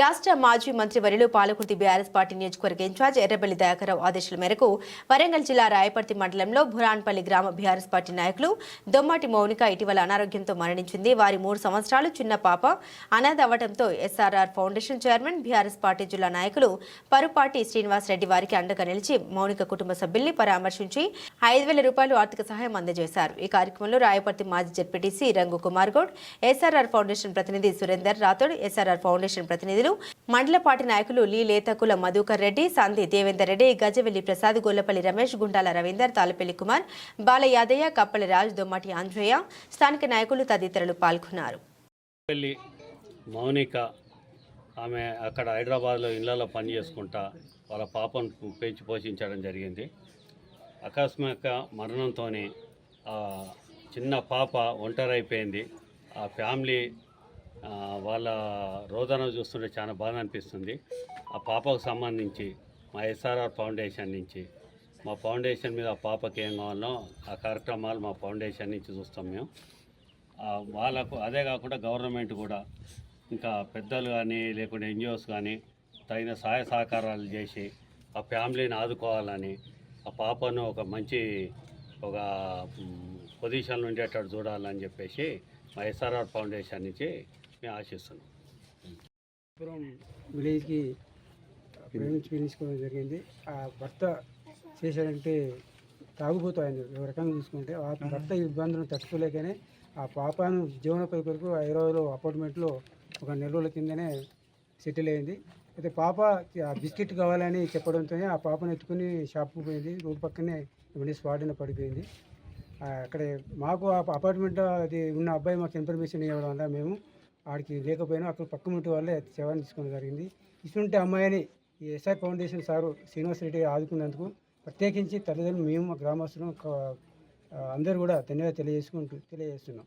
రాష్ట్ర మాజీ మంత్రి వరిలో పాలకుర్తి బీఆర్ఎస్ పార్టీ నియోజకవర్గ ఇన్ఛార్జ్ ఎర్రబెల్లి దయాకరావు ఆదేశాల మేరకు వరంగల్ జిల్లా రాయపర్తి మండలంలో భురాన్పల్లి గ్రామ బీఆర్ఎస్ పార్టీ నాయకులు దొమ్మాటి మౌనిక ఇటీవల అనారోగ్యంతో మరణించింది. వారి మూడు సంవత్సరాలు చిన్న పాప. అనాథ అవ్వడంతో SRR foundation chairman BRS party జిల్లా నాయకులు పరుపాటి శ్రీనివాస్ రెడ్డి వారికి అండగా నిలిచి మౌనిక కుటుంబ సభ్యుల్ని పరామర్శించి ఐదు వేల రూపాయలు ఆర్థిక సహాయం అందజేశారు. ఈ కార్యక్రమంలో రాయపర్తి మాజీ జడ్పీటీసీ రంగు కుమార్ గౌడ్ ఎస్ఆర్ఆర్ ఫౌండేషన్ ప్రతినిధి సురేందర్ రాథోడ్ ఎస్ఆర్ఆర్ ఫౌండేషన్ ప్రతినిధి ప్రతినిధులు మండలపాటి నాయకులు లీ లేతకుల మధుకర్ రెడ్డి సంధి దేవేందర్ రెడ్డి గజవెల్లి ప్రసాద్ గొల్లపల్లి రమేష్ గుండాల రవీందర్ తాలపల్లి కుమార్ బాలయాదయ్య కప్పల రాజ్ దొమ్మటి ఆంజనేయ స్థానిక నాయకులు తదితరులు పాల్గొన్నారు. మౌనిక ఆమె అక్కడ హైదరాబాద్లో ఇళ్ళలో పని చేసుకుంటా వాళ్ళ పాపను పెంచి పోషించడం జరిగింది. అకస్మాత్క మరణంతో చిన్న పాప ఒంటరి అయిపోయింది ఆ ఫ్యామిలీ వాళ్ళ రోదన చూస్తుంటే చాలా బాధ అనిపిస్తుంది. ఆ పాపకు సంబంధించి మా ఎస్ఆర్ఆర్ ఫౌండేషన్ నుంచి మా ఫౌండేషన్ మీద ఆ పాపకి ఏం కావాలో ఆ కార్యక్రమాలు మా ఫౌండేషన్ నుంచి చూస్తాం మేము. వాళ్ళకు అదే కాకుండా గవర్నమెంట్ కూడా ఇంకా పెద్దలు కానీ లేకుంటే ఎన్జిఓస్ కానీ తగిన సహాయ సహకారాలు చేసి ఆ ఫ్యామిలీని ఆదుకోవాలని ఆ పాపను ఒక మంచి ఒక పొజిషన్లో ఉండేటట్టు చూడాలని చెప్పేసి మా ఎస్ఆర్ఆర్ ఫౌండేషన్ నుంచి మేము ఆశిస్తున్నాం. పురం విలేజ్కి ప్రేమించి పిలుచుకోవడం జరిగింది. ఆ భర్త చేశాడంటే తాగుబోతూ ఆయన ఒక రకంగా చూసుకుంటే. ఆ భర్త ఇబ్బందులను తట్టుకోలేకనే ఆ పాపను జీవనోపాధి కొరకు హైదరాబాద్లో అపార్ట్మెంట్లో ఒక నెల రోజుల కిందనే సెటిల్ అయింది. అయితే పాప ఆ బిస్కెట్ కావాలని చెప్పడంతోనే ఆ పాపను ఎత్తుకుని షాప్కి పోయింది. రోడ్డు పక్కనే ఇవన్నీ స్పాట్న పడిపోయింది. అక్కడ మాకు ఆ అపార్ట్మెంట్ అది ఉన్న అబ్బాయి మాకు ఇన్ఫర్మేషన్ ఇవ్వడం వల్ల మేము ఆడికి లేకపోయినా అక్కడ పక్క ఉంటే వాళ్ళే సేవలు తీసుకోవడం జరిగింది. ఇటువంటి అమ్మాయిని ఈ SR foundation sir Srinivas Reddy ఆదుకున్నందుకు ప్రత్యేకించి తల్లిదండ్రులు మేము మా గ్రామస్తులు అందరూ కూడా ధన్యవాదాలు తెలియజేసుకుంటూ తెలియజేస్తున్నాం.